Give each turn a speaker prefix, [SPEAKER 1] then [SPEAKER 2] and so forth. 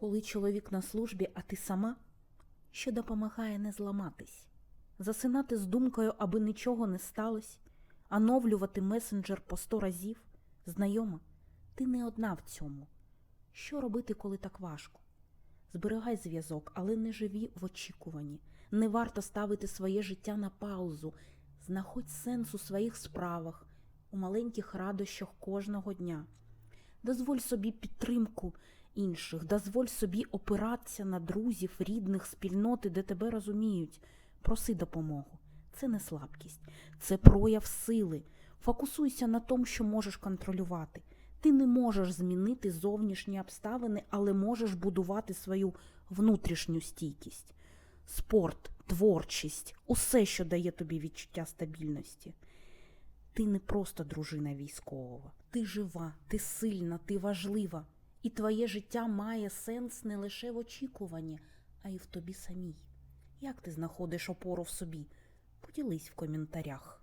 [SPEAKER 1] Коли чоловік на службі, а ти сама, що допомагає не зламатись, засинати з думкою, аби нічого не сталося, оновлювати месенджер по сто разів. Знайома, ти не одна в цьому. Що робити, коли так важко? Зберігай зв'язок, але не живі в очікуванні. Не варто ставити своє життя на паузу. Знаходь сенс у своїх справах, у маленьких радощах кожного дня. Дозволь собі підтримку інших, дозволь собі опиратися на друзів, рідних, спільноти, де тебе розуміють. Проси допомогу. Це не слабкість, це прояв сили. Фокусуйся на тому, що можеш контролювати. Ти не можеш змінити зовнішні обставини, але можеш будувати свою внутрішню стійкість. Спорт, творчість, усе, що дає тобі відчуття стабільності. Ти не просто дружина військового. Ти жива, ти сильна, ти важлива. І твоє життя має сенс не лише в очікуванні, а й в тобі самій. Як ти знаходиш опору в собі? Поділись в коментарях.